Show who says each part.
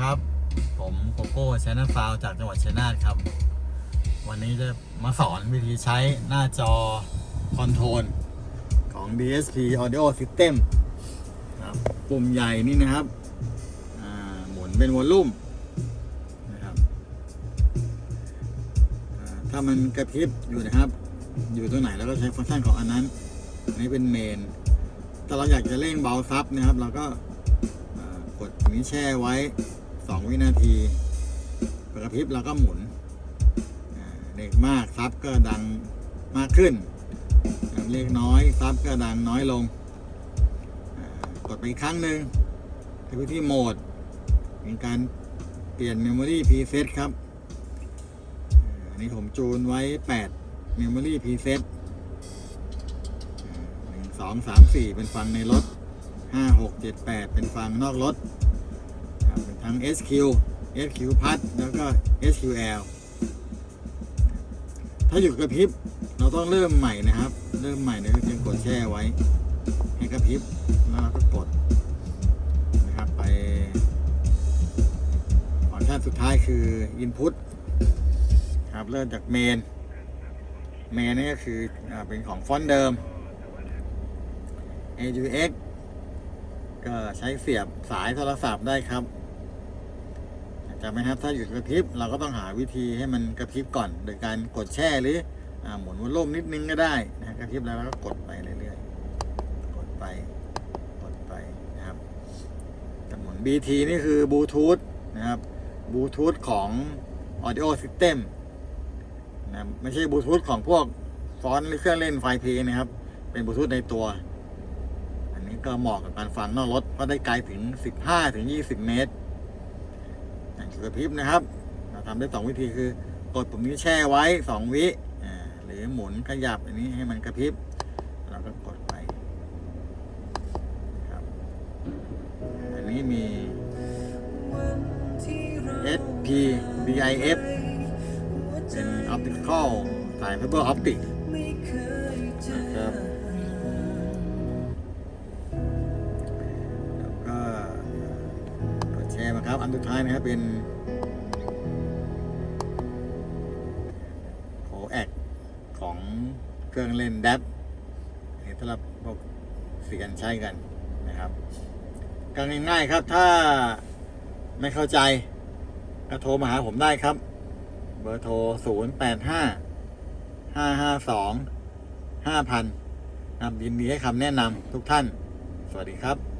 Speaker 1: ครับ ผมโกโก้ชนะฟาวจากจังหวัดชัยนาทครับ วันนี้จะมาสอนวิธีใช้หน้าจอคอนโทรลของ DSP Audio System ครับปุ่มใหญ่นี่นะครับอ่าหมุนเป็นวอลลุ่มนะครับอ่าถ้ามันกระพริบอยู่นะครับ อยู่ตรงไหนเราก็ใช้ฟังก์ชันของอันนั้น อันนี้เป็นเมนถ้าเราอยากจะเร่งเบาซับนะครับ เราก็กดนี้แช่ไว้ 2 วินาทีกระพริบเราก็หมุนอ่าเลขมากซับก็ดังมากขึ้นเลขน้อยซับก็ดังน้อยลง กดไปอีกครั้งหนึ่งไปที่โหมดมีการเปลี่ยน Memory Preset ครับ อันนี้ผมจูนไว้ 8 Memory Preset หนึ่งสองสามสี่เป็นฟังในรถห้าหกเจ็ดแปดเป็นฟังนอกรถ ครับเป็นทั้ง SQ SQ พัดแล้วก็ SQL ถ้าหยุดกระพริบเราต้องเริ่มใหม่นะครับ เริ่มใหม่เนี่ยเพียงกดแช่ไว้ ให้กระพริบแล้วเราก็กดนะครับไปฟังก์ชันสุดท้ายคือ Input ครับเริ่มจากเมนเมนนี่ก็คืออเป็นของฟอนต์เดิม AUX ก็ใช้เสียบสายโทรศัพท์ได้ครับ จำไหมครับถ้าหยุดกระพริบเราก็ต้องหาวิธีให้มันกระพริบก่อน โดยการกดแช่หรืออหมุนวอลลุ่มนิดนึงก็ได้นะกระพริบแล้วเราก็กดไปเรื่อยๆกดไปกดไปนะครับแต่หมุน BT นี่คือบลูทูธนะครับบลูทูธของ Audio System นะไม่ใช่บลูทูธของพวกฟอนต์หรือเครื่องเล่นไฟล์เพลนะครับ เป็นบลูทูธในตัว อันนี้ก็เหมาะกับการฟังนอกรถก็ได้ไกลถึง 15ถึง20 เมตร กระพริบนะครับ เราทำได้2วิธีคือกดปุ่มนี้แช่ไว้2วิหรือหมุนขยับอันนี้ให้มันกระพริบเราก็กดไปครับอันนี้มี SP DIF เป็น optical สาย fiber optic นะครับ กดแชร์มาครับ อันสุดท้ายนะครับเป็นโคแอกของเครื่องเล่นดับนี่สำหรับพวกเสียนใช้กันนะครับก็ง่ายๆครับถ้าไม่เข้าใจก็โทรมาหาผมได้ครับ เบอร์โทร 0 8 5 5 5 2 5,000ครับยินดีให้คำแนะนำทุกท่าน สวัสดีครับ